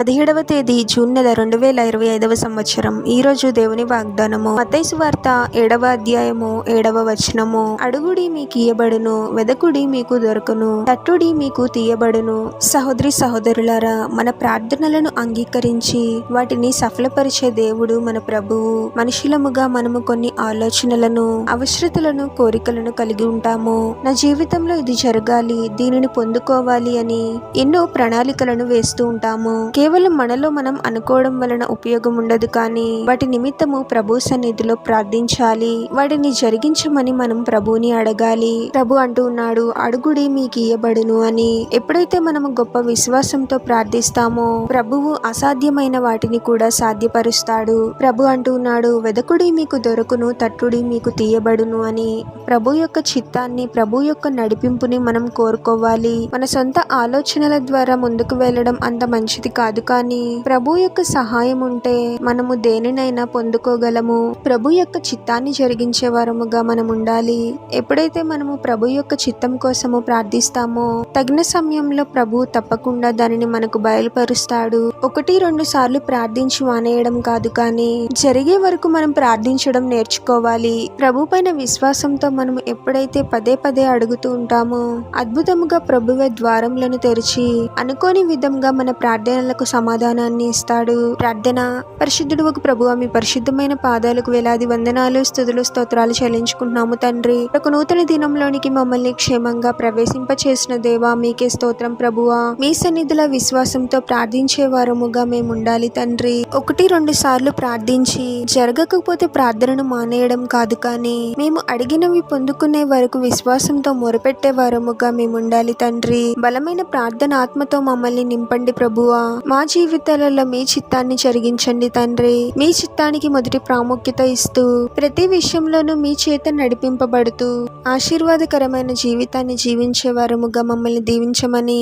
పదిహేడవ తేదీ జూన్ నెల రెండు వేల ఇరవై ఐదవ సంవత్సరం. ఈ రోజు దేవుని వాగ్దానము. మతైసు వార్త ఏడవ అధ్యాయము ఏడవ వచనము. అడుగుడి మీకు ఇయ్యబడును వెదకుడి మీకు దొరకును తట్టుడి మీకు తీయబడును. సహోదరి సహోదరులారా మన ప్రార్థనలను అంగీకరించి వాటిని సఫలపరిచే దేవుడు మన ప్రభువు. మనుషులముగా మనము కొన్ని ఆలోచనలను అవసరతలను కోరికలను కలిగి ఉంటాము. నా జీవితంలో ఇది జరగాలి దీనిని పొందుకోవాలి అని ఎన్నో ప్రణాళికలను వేస్తూ ఉంటాము. కేవలం మనలో మనం అనుకోవడం వలన ఉపయోగం ఉండదు కానీ వాటి నిమిత్తము ప్రభు సన్నిధిలో ప్రార్థించాలి. వాటిని జరిగించమని మనం ప్రభుని అడగాలి. ప్రభు అంటూ ఉన్నాడు అడుగుడి మీకు ఇయ్యబడును అని. ఎప్పుడైతే మనము గొప్ప విశ్వాసంతో ప్రార్థిస్తామో ప్రభువు అసాధ్యమైన వాటిని కూడా సాధ్యపరుస్తాడు. ప్రభు అంటూ ఉన్నాడు వెదకుడి మీకు దొరకును తట్టుడి మీకు తీయబడును అని. ప్రభు యొక్క చిత్తాన్ని ప్రభు యొక్క నడిపింపుని మనం కోరుకోవాలి. మన సొంత ఆలోచనల ద్వారా ముందుకు వెళ్ళడం అంత మంచిది కాదు. కానీ ప్రభు యొక్క సహాయం ఉంటే మనము దేనినైనా పొందుకోగలము. ప్రభు యొక్క చిత్తాన్ని జరిగించే వారముగా మనం ఉండాలి. ఎప్పుడైతే మనము ప్రభు యొక్క చిత్తం కోసము ప్రార్థిస్తామో తగిన సమయంలో ప్రభు తప్పకుండా దానిని మనకు బయలుపరుస్తాడు. ఒకటి రెండు సార్లు ప్రార్థించి మానేయడం కాదు కానీ జరిగే వరకు మనం ప్రార్థించడం నేర్చుకోవాలి. ప్రభు పైన విశ్వాసంతో మనం ఎప్పుడైతే పదే పదే అడుగుతూ ఉంటామో అద్భుతముగా ప్రభువే ద్వారములను తెరిచి అనుకోని విధంగా మన ప్రార్థనలకు సమాధానాన్ని ఇస్తాడు. ప్రార్థన. పరిశుద్ధుడు ఒక ప్రభు మీ పరిశుద్ధమైన పాదాలకు వేలాది వందనాలు స్థుతులు స్తోత్రాలు చెల్లించుకుంటున్నాము తండ్రి. ఒక నూతన దినంలోనికి మమ్మల్ని క్షేమంగా ప్రవేశింప చేసిన దేవా మీకే స్తోత్రం ప్రభువా. మీ సన్నిధిలో విశ్వాసంతో ప్రార్థించే వారముగా మేము ఉండాలి తండ్రి. ఒకటి రెండు సార్లు ప్రార్థించి జరగకపోతే ప్రార్థనను మానేయడం కాదు కానీ మేము అడిగినవి పొందుకునే వరకు విశ్వాసంతో మొరపెట్టే వారముగా మేము ఉండాలి తండ్రి. బలమైన ప్రార్థన ఆత్మతో మమ్మల్ని నింపండి ప్రభువా. మా మా జీవితాలలో మీ చిత్తాన్ని జరిగించండి తండ్రి. మీ చిత్తానికి మొదటి ప్రాముఖ్యత ఇస్తూ ప్రతి విషయంలోనూ మీ చేత నడిపింపబడుతూ ఆశీర్వాదకరమైన జీవితాన్ని జీవించే వారముగా మమ్మల్ని దీవించమని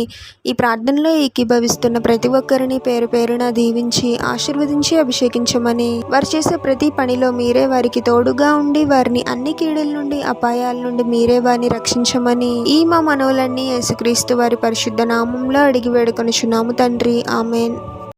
ఈ ప్రార్థనలో ఏకీభవిస్తున్న ప్రతి ఒక్కరిని పేరు పేరున దీవించి ఆశీర్వదించి అభిషేకించమని వారు చేసే ప్రతి పనిలో మీరే వారికి తోడుగా ఉండి వారిని అన్ని కీడుల నుండి అపాయాల నుండి మీరే వారిని రక్షించమని ఈ మా మనవులన్నీ యేసుక్రీస్తు వారి పరిశుద్ధ నామంలో అడిగి వేడుకొనుచున్నాము తండ్రి. ఆమె and